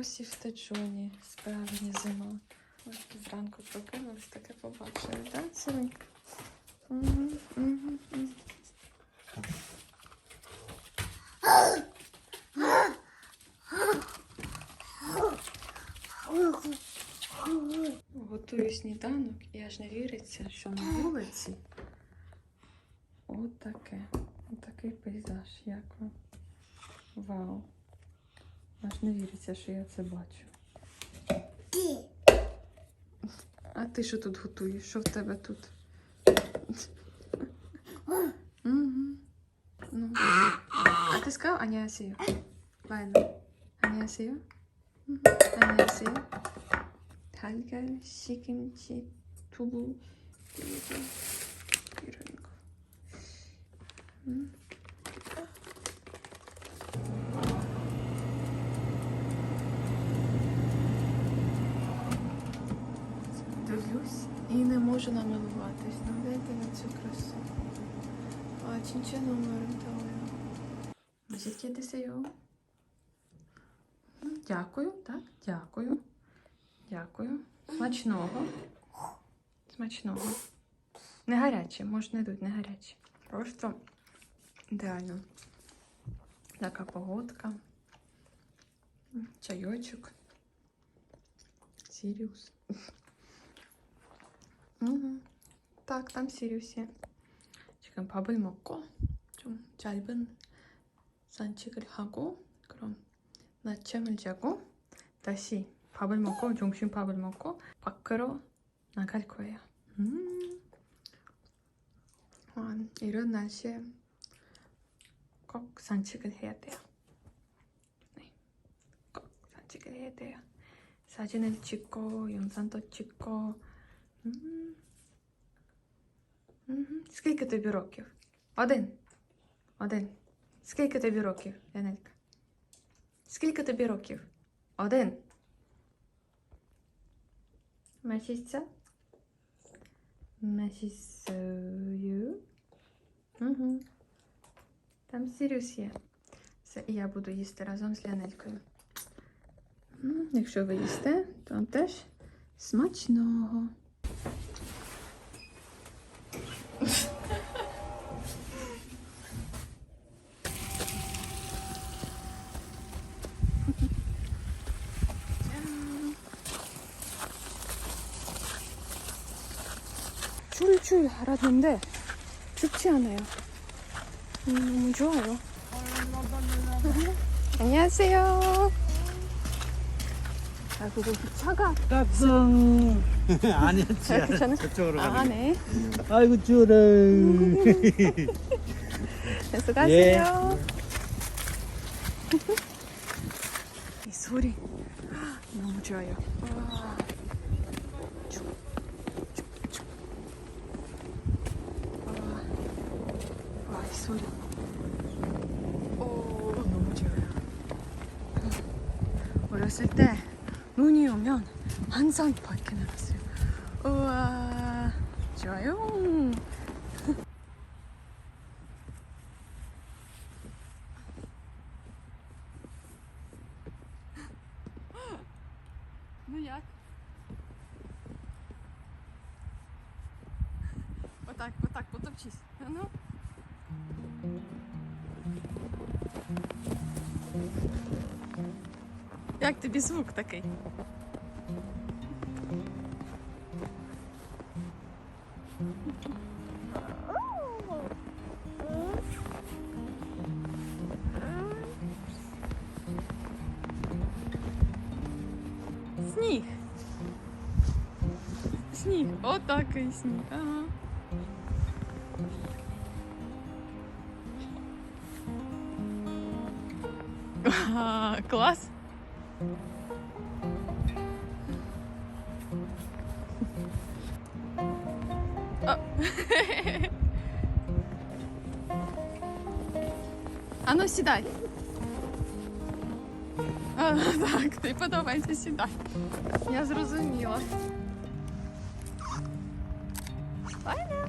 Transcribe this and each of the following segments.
Ось і в Течоні справжня зима. Ось зранку прокинулись, таке побачили, так, Сіренька? Угу, угу, угу. Готую сніданок і аж не віриться, що на вулиці от таке. От такий пейзаж. Як вам? Вау. Аж не віриться, що я це бачу. А ти що тут готуєш? Що в тебе тут? Ну. А ти сказав Аніасію? Лайно. Аніасію? Аніасію. Тальгаль, сікімчі, тубу, піринку. Піринку. Можу намилуватись. Ну, на цю красу. А, чинчину орієнтовую. Можете десею? Дякую, так, дякую. Дякую. Смачного. Смачного. Не гаряче, може не йдуть, не гаряче. Просто ідеально. Така погодка. Чайочок. Сіріус. 음, 딱 땀시류시 지금 밥을 먹고 좀 짧은 산책을 하고 그럼 낮잠을 자고 다시 밥을 먹고 점심밥을 먹고 밖으로 나갈 거예요 음. 와, 이런 날씨에 꼭 산책을 해야 돼요 네. 꼭 산책을 해야 돼요 사진을 찍고 영상도 찍고 음. Скільки тобі років? Один. Один. Скільки тобі років, Янелька? Скільки тобі років? Один. Мешіться. Мешіцею. Угу. Там Сіріус є. Все, і я буду їсти разом з Лянелькою. Якщо ви їсте, то теж смачного. 줄줄 알았는데 춥지 않아요. 음, 너무 좋아요. 안녕하세요. 아, 그거 차가 깍성 아니었지 아, 괜찮아? 저쪽으로 아, 가면 네. 아이고 쭈라 수고하세요. 이 소리 너무 좋아요. 와. 쭉, 쭉, 쭉. 와. 와, 이 소리. 오, 너무 좋아요. 어렸을 때 눈이 오면 항상 밖에 나갔어요. 우와, 좋아요. Ну як? Отак, отак, потопчись. А Ну. Як тобі звук такий? Сніг. Сніг. Отакий сніг. Ага. Ага, клас. А Ану, сідай. А, Так, ти подобається, сідай. Я зрозуміла. Файна.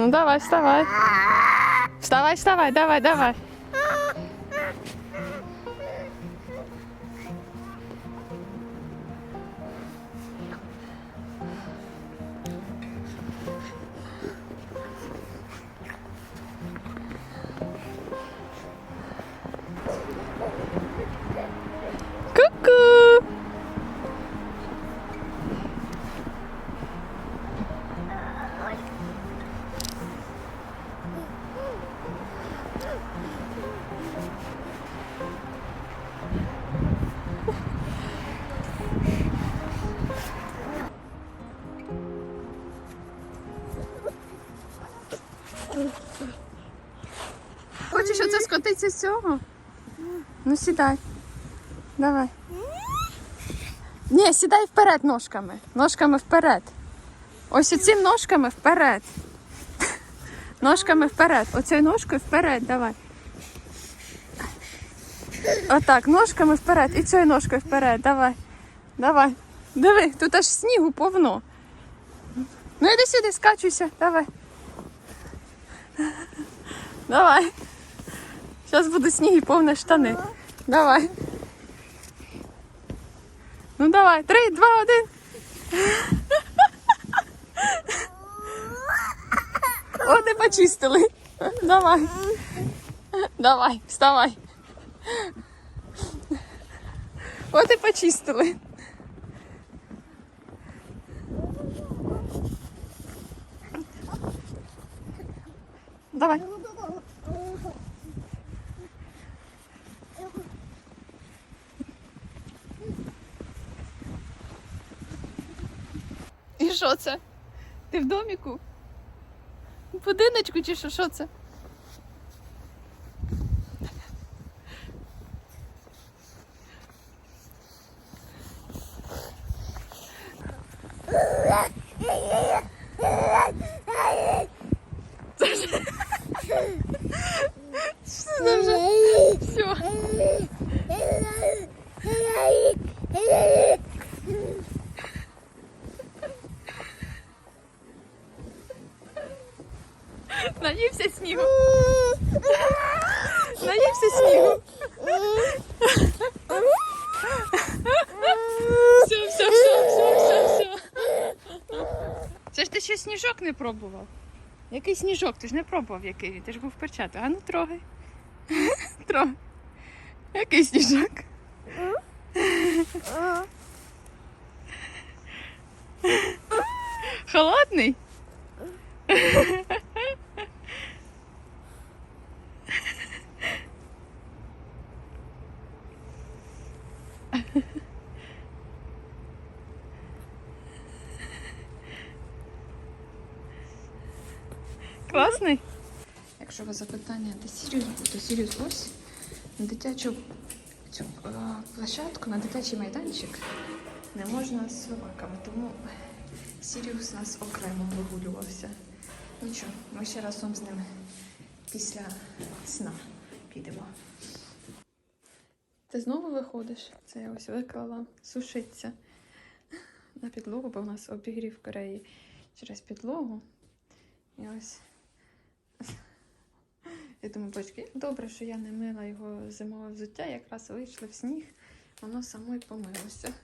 Ну давай, вставай. Вставай, вставай, давай, давай. З цього? Ну сідай. Давай. Ні, сідай вперед ножками. Ножками вперед. Ось оцим ножками вперед. Ножками вперед. Оцею ножкою вперед, давай. Отак, ножками вперед. І цією ножкою вперед. Давай. Давай. Диви, тут аж снігу повно. Ну іди сюди, скачуйся. Давай. Давай. Зараз буде сніг і повні штани. Давай. Ну давай. Три, два, один. О, не почистили. Давай. Давай, вставай. От і почистили. Давай. І що це? Ти в доміку? Будиночку чи що? Що це? Що це вже? Все. Наївся снігу. Наївся снігу. Все, все, все, все, все, все. Це ж ти ще сніжок не пробував. Який сніжок? Ти ж не пробував який він. Ти ж був в перчатку. А ну трогай. Трогай. Який сніжок? Холодний? Класний? Якщо у вас запитання, де Був, Сіріус ось на дитячу цю, площадку, на дитячий майданчик не можна з собаками, тому Сіріус у нас окремо вигулювався. Нічого, ми ще разом з ним після сна підемо. Ти знову виходиш? Це я ось виклала сушиться на підлогу, бо у нас обігрів в Кореї через підлогу. І ось. Думаю, бачки, добре, що я не мила його зимове взуття, якраз вийшли в сніг, воно само й помилося.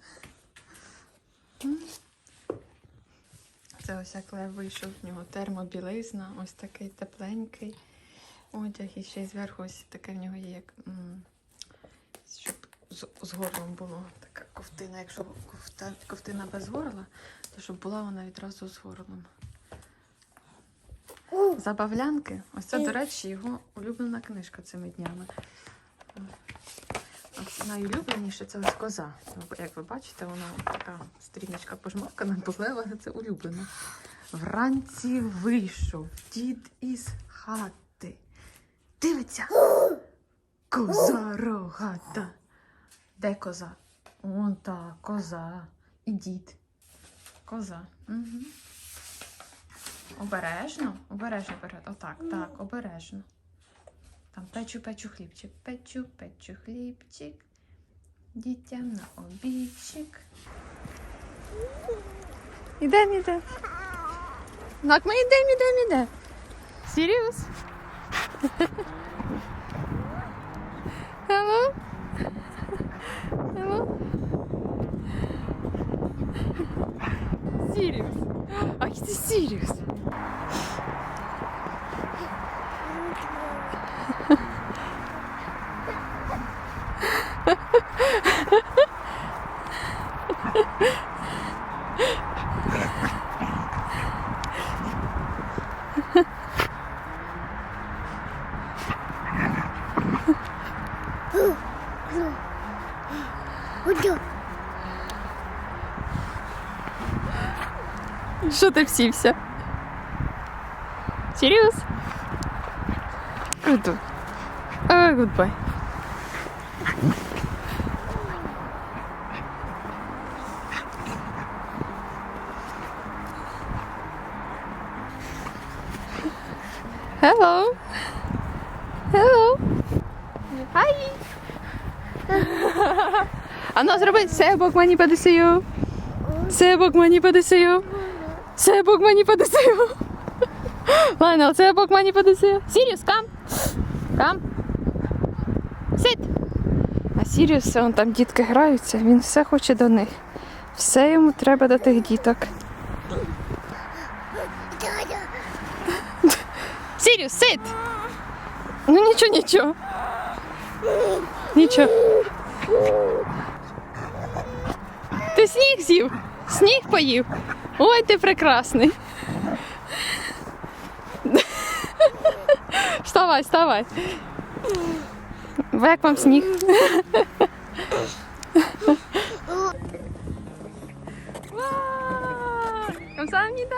Це ось як вийшов, в нього термобілизна, ось такий тепленький одяг, і ще й зверху ось таке в нього є, як, щоб з, з горлом було така ковтина. Якщо ковта, ковтина без горла, то щоб була вона відразу з горлом. Забавлянки. Ось це, до речі, його улюблена книжка цими днями. Найулюбленіше це ось коза. Ну, Як ви бачите, вона така стріночка пожмакана, була, це улюблена. Вранці вийшов дід із хати. Дивиться. Коза рогата. Де коза? Он та коза. І дід. Коза. Угу. Обережно, обережно вперед. Отак, так, обережно. Там печу, печу хлібчик, печу, печу хлібчик. Дітям на обідчик. Ідем, ідем. Так, ми йдемо, йдемо, йдемо. Сіріус? Hello? Hello? Сіріус. Ай, ти Сіріус. Що ти всівся? Сіріус? Круто. А, гудбай. Hello. Hello. Hi. А ну зроби себок мені подесію. Себок мені подесію. Себок мені подесію. Лайнел, себок мені подесію. Сіріус, кам. Кам. Сид. А Сіріус, все, он там дітки граються, він все хоче до них. Все йому треба до тих діток. Сіріус, сид. Ну нічого, нічого. Нічого. Ти сніг з'їв? Сніг поїв? Ой, ти прекрасний. Вставай, вставай. Як вам сніг? Камсамніда!